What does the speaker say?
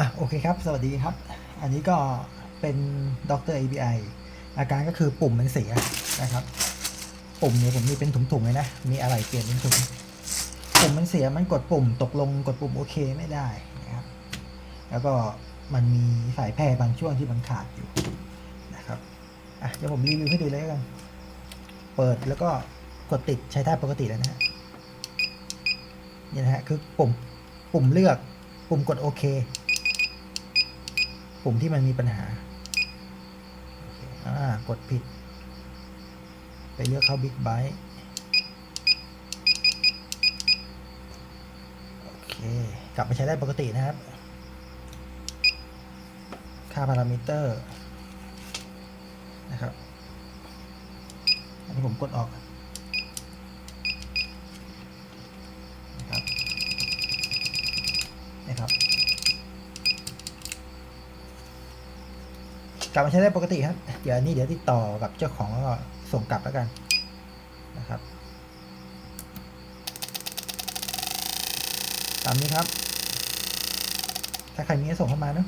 อะโอเคครับ สวัสดีครับ อันนี้ก็เป็นดร ABI อาการก็คือปุ่มมันเสียนะครับ ปุ่มเนี่ยผมมีเป็นถุงๆเลยนะ มีอะไรเปลี่ยนเป็นถุง ปุ่มมันเสียมันกดปุ่มตกลงกดปุ่มโอเคไม่ได้นะครับ แล้วก็มันมีสายแพร่บางช่วงที่มันขาดอยู่นะครับ อะเดี๋ยวผมรีวิวให้ดูเลยกัน เปิดแล้วก็กดติดใช้ได้ปกติแล้วนะฮะนี่นะฮะคือปุ่มปุ่มเลือกปุ่มกดโอเค ปุ่มที่มันมีปัญหาอากดผิด ไปเลือกเข้าบิ๊กไบ e โอเค กลับมาใช้ได้ปกตินะครับ ค่าพารามิเตอร์ นะครับ อันนี้ผมกดออกนะครับนะครับ กลับมาใช้ได้ปกติครับ เดี๋ยวนี้เดี๋ยวติดต่อกับเจ้าของแล้วก็ส่งกลับแล้วกันนะครับตามนี้ครับ ถ้าใครมีก็ส่งเข้ามาเนาะ